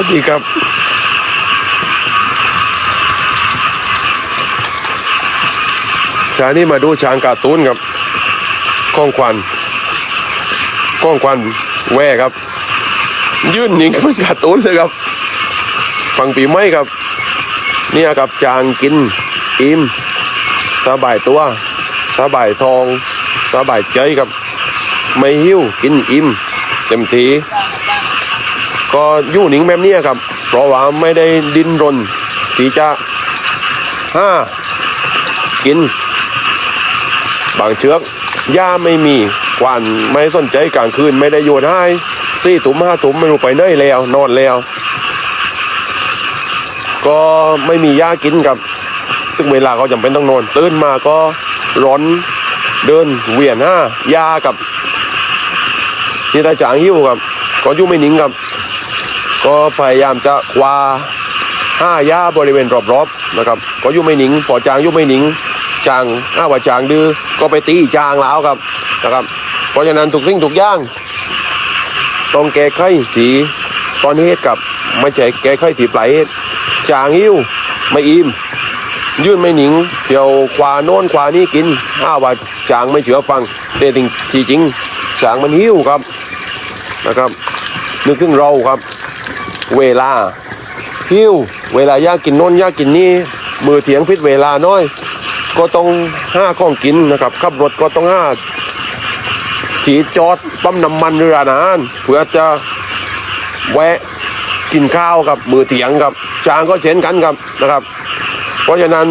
วัสดีครับชานี่มาดูช้างการ์ตูนครับก้องควันก้องควันแว่ครับ ยื่นหนิงเป็นการ์ตูนเลยครับ ฟังปีไม่ครับ เนี่ยครับจางกินอิ่มสบายตัวสบายทองสบายใจครับ ไม่หิวกินอิ่มเต็มที ก็อยู่หนิงแบบเนี้ยครับ เพราะว่าไม่ได้ดิ้นรนที่จะห้ากิน บางเชือกหญ้าไม่มีกวนไม่สนใจกลางคืนไม่ได้โยนให้สี่ถุมห้าถุมไม่รู้ไปเนยแล้ว นอนแล้ว ก็ไม่มีหญ้ากินครับถึงเวลาเขาจำเป็นต้องนอนตื่นมาก็ร้อนเดินเวียนห้าหญ้ากับที่ตาจางหิ้วครับก็ยู่ไม่นิ่งครับ ก็พยายามจะคว้าห้าหญ้าบริเวณรอบๆนะครับก็ยู่ไม่หนิงพอจางยู่ไม่หนิงจางห้าว่าจางดื้อก็ไปตีจางแล้วครับนะครับ เพราะฉะนั้นทุกสิ่งทุกอย่าง ต้องแก้ไขถีตอนเหตุกับไม่ใช่แก้ไขถีปลายเหตุจางหิ้วไม่อิ่มยื่นไม่หนิงเที่ยวควาโน่นควานี่กินห้าว่าจางไม่เชื่อฟังแต่จริงที่จริงจางมันหิ้วครับนะครับนึกถึงเราครับ เวลาหิ้วเวลาอยากกินน่นอยากกินนี่มือเถียงพิษเวลาน้อย ก็ต้องห้าข้องกินนะครับขับรถก็ต้องห้าถีจอดปั๊มน้ำมันเรือานานเพื่อจะแวะกินข้าวกับมือเถียงครับจางก็เช่นกันครับนะครับ เพราะฉะนั้น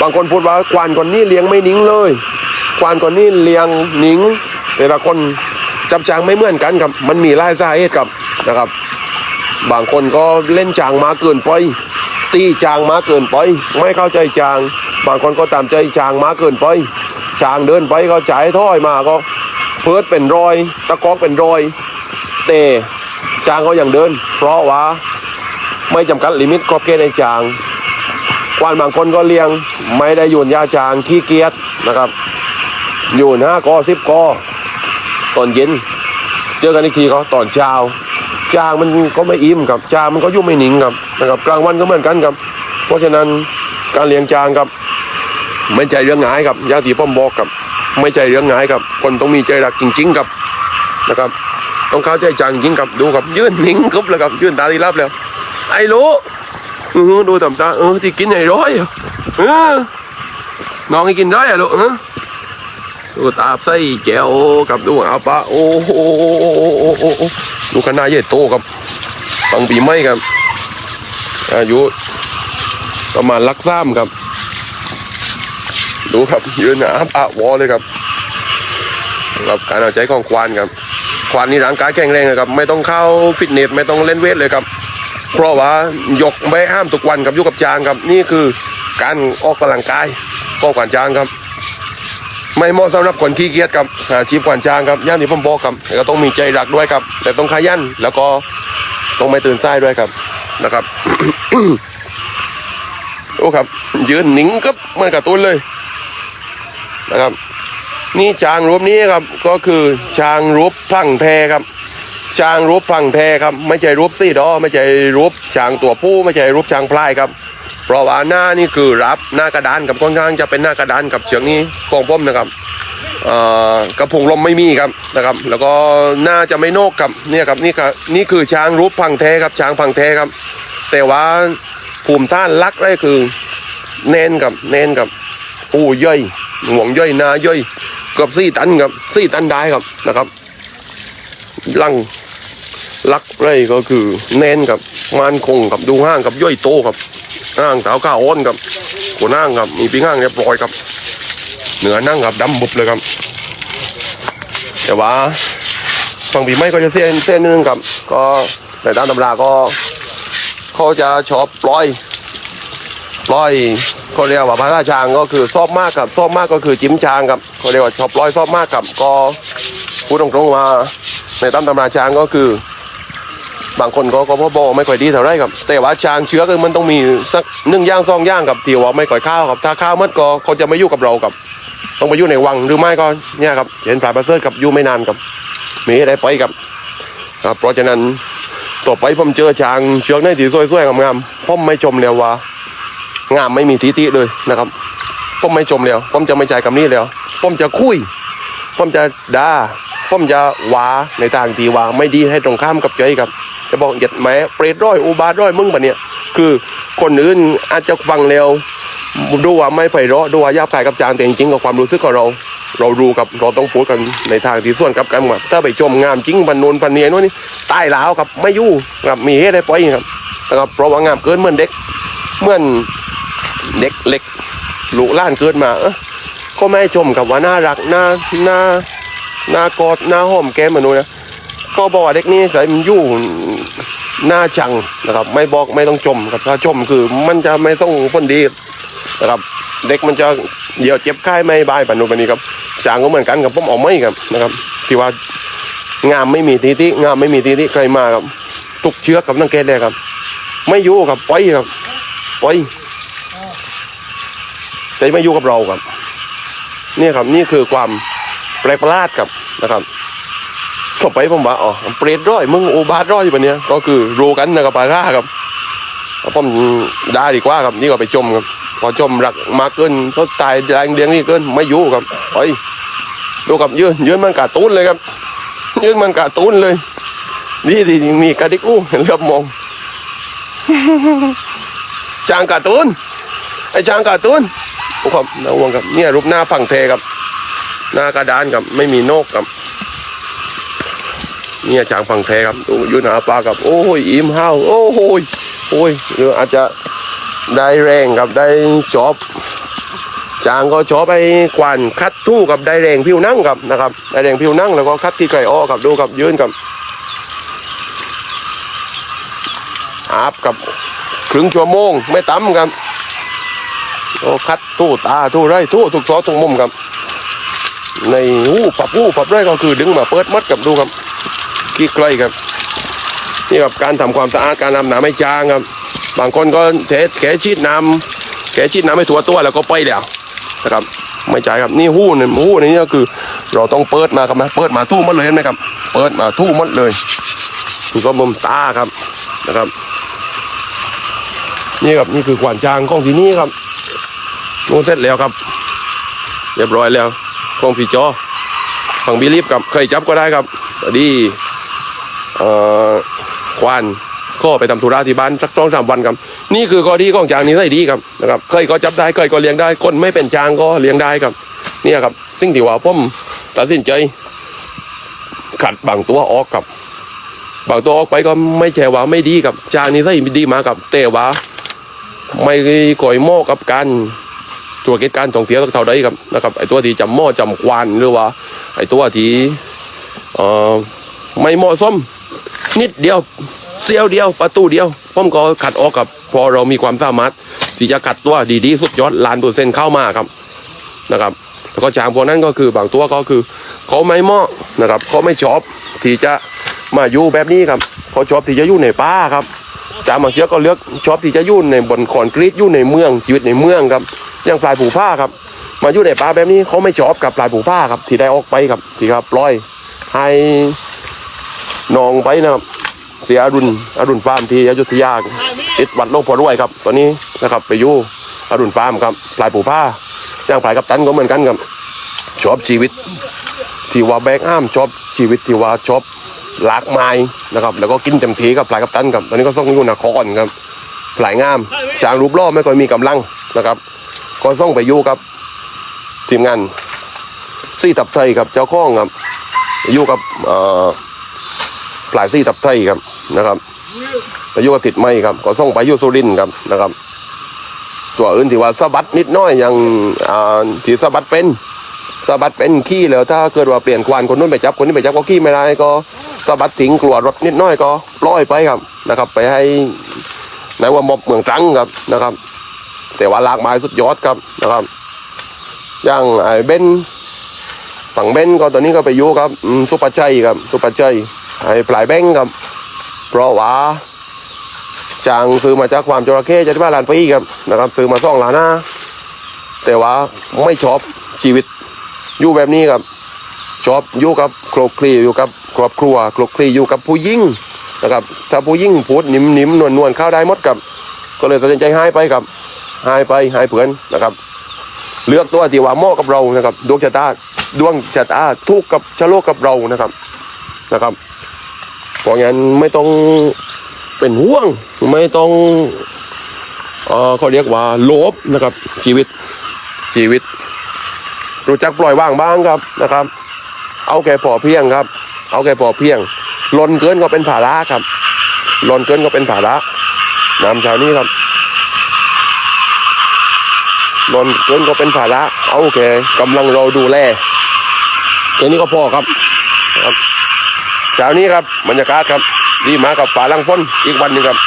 บางคนพูดว่าควานคนนี้เลี้ยงไม่นิ่งเลยควานคนนี้เลี้ยงนิ่งแต่ละคนจับจางไม่เหมือนกันครับ มันมีหลายสาเหตุครับ นะครับ บางคนก็เล่นจางมาเกินไป ตีจางมาเกินไป ไม่เข้าใจจาง บางคนก็ตามใจจางมาเกินไปจางเดินไปก็จ่ายถ้อยมาก็เพิดเป็นรอย ตะกอกเป็นรอยแต่จางก็ยังเดิน เพราะว่าไม่จำกัดลิมิตขอบเขตในจางกวานบางคนก็เลี้ยงไม่ได้โยนยาจางขี้เกียจนะครับโยนห้ากอสิบกอตอนเย็น เจอกันอีกทีก็ตอนเช้า จางมันก็ไม่อิ่มครับจางมันก็ยุ่งไม่หนิงครับนะครับกลางวันก็เหมือนกันครับ เพราะฉะนั้นการเลี้ยงจางครับไม่ใช่เรื่องง่ายครับยางที่พ่อมบอกครับไม่ใช่เรื่องง่ายครับ คนต้องมีใจรักจริง ๆ ครับนะครับ ต้องเข้าใจจางจริงครับดูครับยื่นหนิงครับแล้วครับยื่นตาดีรับแล้ว ไอ้รู้เออดูตำตาเออที่กินไอ้ร้อยเออน้องให้กินได้อะลูกเออดูตาใส่แจ๋วกับดูอาปะโอ้โห ดูขนาดใหญ่โตครับฟังปีไม่ครับ อายุประมาณลักซ้ำครับ ดูครับยืนหนาปะวอเลยครับกับการเอาใจของควานครับควานนี่ร่างกายแข็งแรงนะครับ ไม่ต้องเข้าฟิตเนสไม่ต้องเล่นเวทเลยครับ เพราะว่ายกไม่ห้ามทุกวันครับยุกับจางครับ นี่คือการออกกำลังกายของขวานจางครับ ไม่เหมาะสำหรับคนขี้เกียจครับอาชีพขวานจางครับย่านที่ผมบอกครับแต่ก็ต้องมีใจรักด้วยครับ แต่ต้องขยันแล้วก็ต้องไม่ตื่นสายด้วยครับนะครับ โอ้ครับ ยืนหนิงครับเหมือนกับตุ้นเลยนะครับ นี่ช้างรูปนี้ครับ ก็คือช้างรูปพังแพครับช้างรูปพังแท้ครับ ไม่ใช่รูปซี่ดอไม่ใช่รูปช้างตัวผู้ไม่ใช่รูปช้างพลายครับ เพราะว่าหน้านี่คือรับหน้ากระดานกับค่อนข้างจะเป็นหน้ากระดานกับเชือกนี้ของผมนะครับกระพุงลมไม่มีครับนะครับ แล้วก็หน้าจะไม่โนกครับเนี่ยครับนี่ครับนี่คือช้างรูปพังแท้ครับช้างพังแท้ครับ แต่ว่าภูมิท่านลักได้คือเน้นกับเน้นกับปูย่อยห่วงย่อยนาย่อยเกือบสี่ตันครับสี่ตันได้ครับนะครับ ลังลักไรก็คือเน้นกับมานคงกับดูห้างกับย่อยโตครับ ห้างเสาวข้าวอ้อนครับหัวนั่งครับมีปีห้างเรียบร้อยครับ เหนือนั่งกับดำบุบเลยครับ แต่ว่าฝั่งปีไม่ก็จะเส้นเส้นนึงครับ ก็ในด้านตำราก็เขาจะชอบปล่อยปล่อยเขาเรียกว่าพระราชางก็คือชอบมากครับชอบมากก็คือจิ้มชางครับเขาเรียกว่าชอบปล่อยชอบมากครับก็พูดตรงๆมาในตำตำราช้างก็คือ บางคนก็ก็พ่อบอกไม่ค่อยดีเท่าไรครับ แต่ว่าช้างเชื้อคือมันต้องมีสักหนึ่งย่างสองย่างกับที่ว่าไม่ค่อยข้าวครับถ้าข้าวมัดก็เขาจะไม่อยู่กับเรากับ ต้องไปอยู่ในวังหรือไม่ก็เนี่ยครับเห็นปลาปลาเซิร์กับอยู่ไม่นานกับมีอะไรไปกับครับ เพราะฉะนั้นต่อไปผมเจอช้างเชือกในที่สวยๆงามๆผมไม่ชมแล้วว่างามไม่มีทีติเลยนะครับผมไม่ชมแล้วผมจะไม่ใจคำนี้แล้วผมจะคุยผมจะด่าผมจะว่าในทางที่ว่าไม่ดีให้ตรงข้ามกับใจครับ จะบอกเหยียดแม้เปรตร้อยอุบาทร้อยมึงปะเนี่ยคือคนอื่นอาจจะฟังแล้วดูว่าไม่ไพเราะดูว่าหยาบคายกับจางแต่จริงๆกับความรู้สึกของเรา เรารู้กับเราต้องพูดกันในทางที่ส่วนกับกันว่าถ้าไปชมงามจริงพันนนพันเนียนู่นนี่ตายแล้วครับไม่ยู่ครับมีเหตุให้ปล่อยครับนะครับเพราะว่างามเกินเหมือนเด็กเหมือนเด็กเล็กลูกหล้านเกิดมาเออก็ไม่ให้ชมกับว่าน่ารักน่าน่าน่ากอดน่าหอมแก้มมนุษย์นะ ก็บอกว่าเด็กนี้ใส่มันอยู่หน้าชังนะครับ ไม่บอกไม่ต้องชมครับถ้าชมคือมันจะไม่ต้องพ้นดีนะครับ เด็กมันจะเดี๋ยวเจ็บไข้ไม่บายปานนุปานนี้ครับจางก็เหมือนกันกับผมเอาไม่ครับนะครับ ที่ว่างามไม่มีทีที่งามไม่มีทีที่ใครมาครับทุกเชือกกับตั้งเกตเลยครับ ไม่อยู่กับไปครับไปแต่ไม่อยู่กับเราครับ นี่ครับนี่คือความแปลกประหลาดครับนะครับ เข้าไปผมว่าอ๋อเปรตร้อยมึงโอบาทร้อยแบบเนี้ยก็คือรู้กันนะครับปาร่าครับผมได้ดีกว่าครับนี่ก็ไปชมครับพอชมรักมากเกินเขาตายแรงเดียงนี่เกินไม่อยู่ครับเฮ้ยดูครับยืนยืนมันกาตูนเลยครับยืนมันกาตูนเลย นี่ดีมีกระดิกอู้เหลือบมองจางการ์ตูนไอ้จางการ์ตูนโอ้ครับนะวังครับเนี่ยรูปหน้าพังเทครับ หน้ากระดานครับไม่มีนกครับ เนี่ยจางพังแท้ครับดูอยูหนาปลากับ โอ้ยอิ่มห้าวโอ้โหยโอ้ยหรืออาจจะได้แรงครับได้จอบจางก็ชอบไปกวานคัดทู่กับได้แรงผิวนั่งครับนะครับได้แรงผิวนั่งแล้วก็คัดที่ไก่อ้อครับดูครับยืนครับอาบกับครึ่งชั่วโมงไม่ต่ำครับโอ้คัดทู่ตาทู่ไรทู่ทุกซอทุกมุมครับ ในหูปับหูปับไรก็คือดึงมาเปิดมัดกับดูครับ ขี้ใกล้ครับนี่ครับการทำความสะอาดการนำน้ำให้จางครับ บางคนก็เทแขชีดน้ำแขชีดน้ำให้ทั่วตัวแล้วก็ไปแล้วนะครับไม่ใช่ครับนี่หู้เนี่ยหู้ในนี้ก็คือ เราต้องเปิดมาครับนะเปิดมาทู่หมดเลยเห็นไหมครับ เปิดมาทู่หมดเลยคือก็มุมตาครับนะครับ นี่ครับนี่คือขวานจางของที่นี่ครับนูเสร็จแล้วครับ เรียบร้อยแล้วของพี่จอฝั่งบีลีฟกับเคยจับก็ได้ครับดีเอ่อ ควานก็ไปทำธุระที่บ้านสักสองสามวันครับ นี่คือข้อดีของจางนี้ได้ดีครับนะครับเคยก็จับได้เคยก็เลี้ยงได้คนไม่เป็นจางก็เลี้ยงได้ครับ เนี่ยครับสิ่งที่ว่าผมตัดสินใจขัดบางตัวออกครับบางตัวออกไปก็ไม่ใช่ว่าไม่ดีครับจางนี้ได้ดีมาครับแต่ว่าไม่ก่อยเหมอกับการธุรกิจการท่องเที่ยวเท่าใดครับนะครับไอตัวที่จำหม้อจำควานหรือว่า ไอตัวที่เอ่อไม่เหมาะสม นิดเดียวเสี้ยวเดียวประตูเดียวผมก็ขัดออกกับพอเรามีความสามารถที่จะขัดตัวดีๆสุดยอดล้านเปอร์เซ็นต์เข้ามาครับนะครับแล้วก็จางพวกนั้นก็คือบางตัวก็คือ เขาไม่เหมาะนะครับ เขาไม่ชอบที่จะมาอยู่แบบนี้ครับเขาชอบที่จะอยู่ในป่าครับจางบางเชือกก็เลือกชอบที่จะอยู่ในบนคอนกรีตอยู่ในเมืองชีวิตในเมืองครับอย่างปลายผูผ้าครับ มาอยู่ในป่าแบบนี้เขาไม่ชอบกับปลายผูผ้าครับ ที่ได้ออกไปครับที่ครับปล่อยให้นองไปนะครับ สียอรุณอรุณฟาร์มที่อยุธยาติดวัดโลกพอรวยครับ ตอนนี้นะครับ ไปอยู่อรุณฟาร์มครับปลายผูผ้าย่างปลายกับตันก็เหมือนกันครับชอบชีวิต ที่ว่าแบกอ้ามชอบชีวิตที่ว่าชอบหลากไม้นะครับ แล้วก็กินเต็มทีกับปลายกับตันครับตอนนี้ก็ส่งอยู่นครครับปลายงามจางรูปล่อไม่ค่อยมีกำลังนะครับ ก็ส่งไปอยู่กับทีมงานซี่ตับไทยครับเจ้าข้องครับอยู่กับเอ่อปลายซี่ตับไทยครับ นะครับไปยู่กับติดไม้ครับ ก็ส่งไปยู่สุรินครับนะครับ ตัวอื่นที่ว่าสะบัดนิดน้อยอย่างอ่าที่สะบัดเป็นสะบัดเป็นขี้แล้วถ้าเกิดว่าเปลี่ยนควานคนนู้นไปจับคนนี้ไปจับก็ขี้ไม่ได้ก็สะบัดทิ้งกลัวรถนิดน้อยก็ปล่อยไปครับนะครับ ไปให้ในว่ามอบเมืองตรังครับนะครับ แต่ว่าลากหลายสุดยอดครับนะครับ อย่างไอ้เบนฝั่งเบนก็ตอนนี้ก็ไปยู่ครับสุปชัยครับสุปชัยไอ้ปลายแบงครับ เพราะว่าจางซื้อมาจากความจระเข้จะที่บ้านลานปีครับนะครับซื้อมาซ่องลานห้าแต่ว่าไม่ชอบชีวิตอยู่แบบนี้ครับชอบอยู่กับครอบครัวอยู่กับครอบครัวครอบครัวอยู่กับผู้หญิงนะครับถ้าผู้ยิ่งพูดนิ่มนิ่มนวลนวลเข้าได้หมดครับ ก็เลยตัดสินใจหายไปครับหายไปหายเผื่อนนะครับ เลือกตัวที่ว่าเหมาะกับเรานะครับดวงชะตาดวงชะตาทุกกับชะโลกกับเรานะครับนะครับ ราะงั้นไม่ต้องเป็นห่วง ไม่ต้องเออเขาเรียกว่าโลภนะครับ ชีวิตชีวิต รู้จักปล่อยว่างบ้างครับนะครับ เอาแค่พอเพียงครับ เอาแค่พอเพียงลนเกินก็เป็นภาระครับลนเกินก็เป็นภาระน้ำเช้านี้ครับลนเกินก็เป็นภาระเอาแค่กำลังเราดูแลแค่นี้ก็พอครับครับ เช้านี้ครับบรรยากาศครับ ดีมากกับฝาลังฝนอีกวันหนึ่งครับ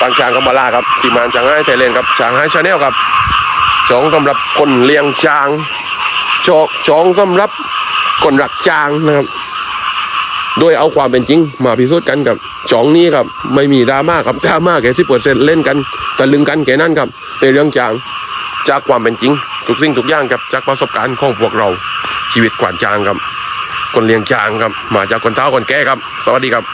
ปางช้างกำมาลาครับทีมงานช้างให้ไทยเลนครับช้างให้ชาแนลครับจองสำหรับคนเลี้ยงช้างจองจองสำหรับคนรักช้างนะครับ โดยเอาความเป็นจริง มาพิสูจน์กันกับจองนี้ครับ ไม่มีดราม่าครับดราม่าแค่สิบเปอร์เซ็นต์เล่นกันตะลึงกันแค่นั้นครับ ในเรื่องจางจากความเป็นจริง ทุกสิ่งทุกอย่างครับจากประสบการณ์ของพวกเราชีวิตกวานจางครับ คนเลี้ยงช้างครับ มาจากคนเท้าคนแก่ครับ สวัสดีครับ